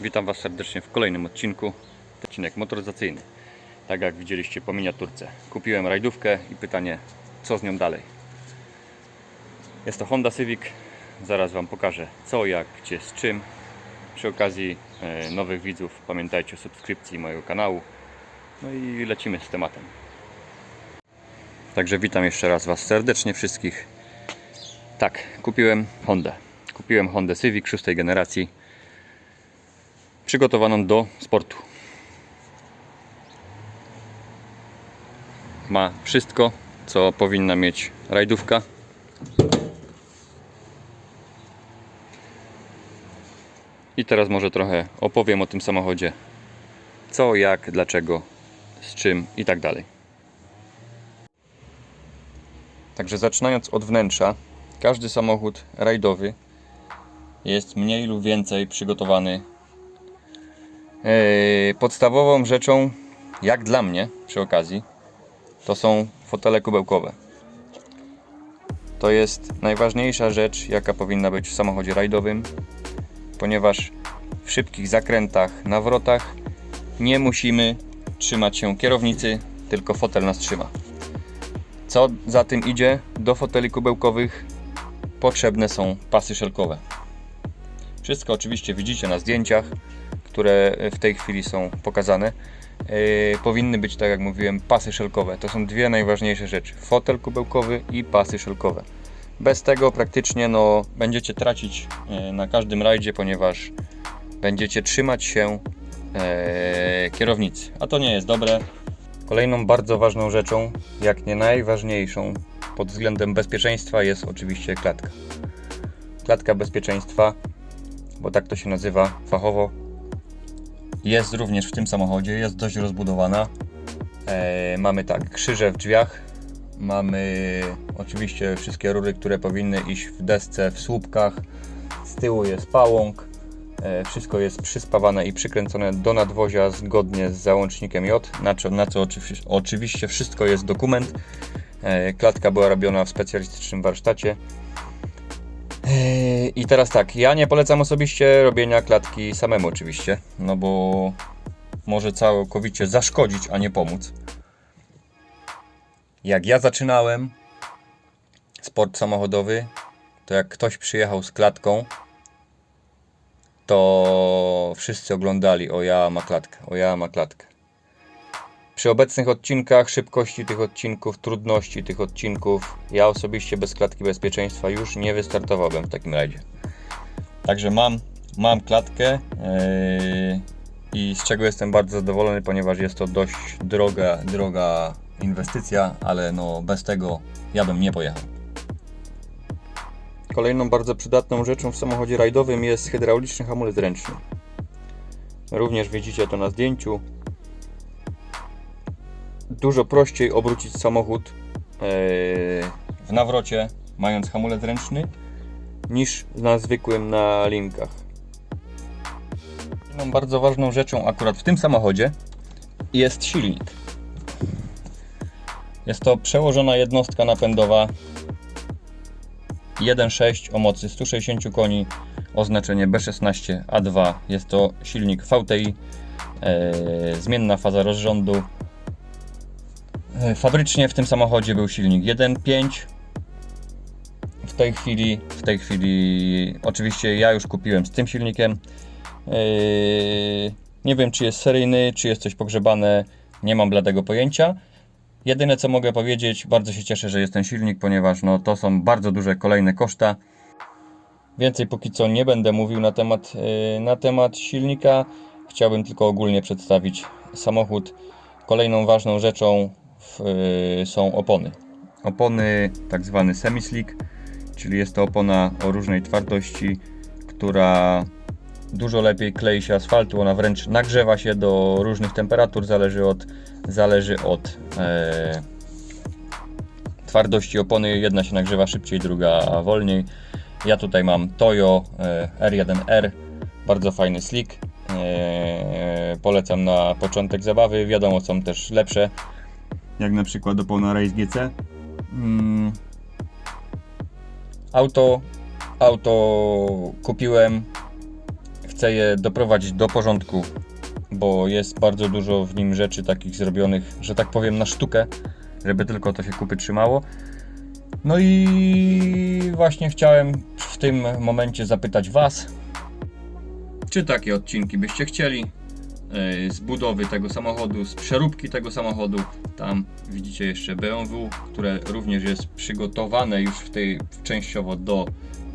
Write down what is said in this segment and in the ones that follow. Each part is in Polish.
Witam Was serdecznie w kolejnym odcinku. Odcinek motoryzacyjny. Tak jak widzieliście po miniaturce. Kupiłem rajdówkę i pytanie, co z nią dalej. Jest to Honda Civic. Zaraz Wam pokażę co, jak, gdzie, z czym. Przy okazji e, nowych widzów pamiętajcie o subskrypcji mojego kanału. No i lecimy z tematem. Także witam jeszcze raz Was serdecznie wszystkich. Tak, kupiłem Hondę. Kupiłem Hondę Civic szóstej generacji przygotowaną do sportu. Ma wszystko, co powinna mieć rajdówka. I teraz może trochę opowiem o tym samochodzie. Co, jak, dlaczego, z czym i tak dalej. Także zaczynając od wnętrza, każdy samochód rajdowy jest mniej lub więcej przygotowany Podstawową rzeczą, jak dla mnie przy okazji, to są fotele kubełkowe. To jest najważniejsza rzecz, jaka powinna być w samochodzie rajdowym, ponieważ w szybkich zakrętach, nawrotach nie musimy trzymać się kierownicy, tylko fotel nas trzyma. Co za tym idzie, do foteli kubełkowych potrzebne są pasy szelkowe. Wszystko oczywiście widzicie na zdjęciach które w tej chwili są pokazane, yy, powinny być, tak jak mówiłem, pasy szelkowe. To są dwie najważniejsze rzeczy: fotel kubełkowy i pasy szelkowe. Bez tego praktycznie no, będziecie tracić yy, na każdym rajdzie, ponieważ będziecie trzymać się yy, kierownicy, a to nie jest dobre. Kolejną bardzo ważną rzeczą, jak nie najważniejszą pod względem bezpieczeństwa, jest oczywiście klatka. Klatka bezpieczeństwa, bo tak to się nazywa fachowo, jest również w tym samochodzie, jest dość rozbudowana. E, mamy tak, krzyże w drzwiach, mamy oczywiście wszystkie rury, które powinny iść w desce, w słupkach. Z tyłu jest pałąk, e, wszystko jest przyspawane i przykręcone do nadwozia zgodnie z załącznikiem J, na co, oczywiście wszystko jest dokument. E, klatka była robiona w specjalistycznym warsztacie. I teraz tak, ja nie polecam osobiście robienia klatki samemu oczywiście, no bo może całkowicie zaszkodzić, a nie pomóc. Jak ja zaczynałem sport samochodowy, to jak ktoś przyjechał z klatką, to wszyscy oglądali, o ja ma klatkę, o ja ma klatkę. Przy obecnych odcinkach, szybkości tych odcinków, trudności tych odcinków, ja osobiście bez klatki bezpieczeństwa już nie wystartowałbym w takim rajdzie. Także mam, mam klatkę yy, i z czego jestem bardzo zadowolony, ponieważ jest to dość droga, droga inwestycja, ale no bez tego ja bym nie pojechał. Kolejną bardzo przydatną rzeczą w samochodzie rajdowym jest hydrauliczny hamulec ręczny. Również widzicie to na zdjęciu dużo prościej obrócić samochód e, w nawrocie, mając hamulec ręczny, niż na zwykłym na linkach. Inną bardzo ważną rzeczą akurat w tym samochodzie jest silnik. Jest to przełożona jednostka napędowa 1.6 o mocy 160 koni, oznaczenie B16A2. Jest to silnik VTI, e, zmienna faza rozrządu, Fabrycznie w tym samochodzie był silnik 1.5. W tej chwili, w tej chwili, oczywiście ja już kupiłem z tym silnikiem. Yy, nie wiem, czy jest seryjny, czy jest coś pogrzebane, nie mam bladego pojęcia. Jedyne co mogę powiedzieć, bardzo się cieszę, że jest ten silnik, ponieważ no, to są bardzo duże kolejne koszta. Więcej póki co nie będę mówił na temat, yy, na temat silnika. Chciałbym tylko ogólnie przedstawić samochód. Kolejną ważną rzeczą y, są opony. Opony tak zwany semi-slick, czyli jest to opona o różnej twardości, która dużo lepiej klei się asfaltu, ona wręcz nagrzewa się do różnych temperatur, zależy od, zależy od e, twardości opony, jedna się nagrzewa szybciej, druga wolniej. Ja tutaj mam Toyo e, R1R, bardzo fajny slick, e, polecam na początek zabawy, wiadomo są też lepsze, jak na przykład opona Race GC. Mm. Auto, auto kupiłem, Chcę je doprowadzić do porządku, bo jest bardzo dużo w nim rzeczy takich zrobionych, że tak powiem, na sztukę, żeby tylko to się kupy trzymało. No i właśnie chciałem w tym momencie zapytać Was, czy takie odcinki byście chcieli z budowy tego samochodu, z przeróbki tego samochodu. Tam widzicie jeszcze BMW, które również jest przygotowane już w tej częściowo do,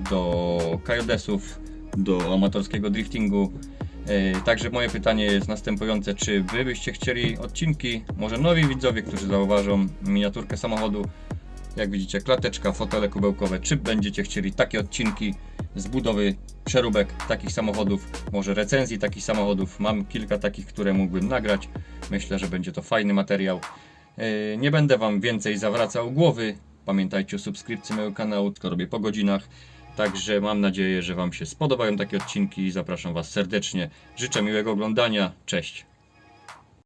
do KJS-ów, do amatorskiego driftingu. E, Także moje pytanie jest następujące, czy wy byście chcieli odcinki, może nowi widzowie, którzy zauważą miniaturkę samochodu, jak widzicie klateczka, fotele kubełkowe, czy będziecie chcieli takie odcinki z budowy przeróbek takich samochodów, może recenzji takich samochodów. Mam kilka takich, które mógłbym nagrać. Myślę, że będzie to fajny materiał. Yy, Nie będę Wam więcej zawracał głowy. Pamiętajcie o subskrypcji mojego kanału, to robię po godzinach. Także mam nadzieję, że Wam się spodobają takie odcinki i zapraszam Was serdecznie. Życzę miłego oglądania. Cześć!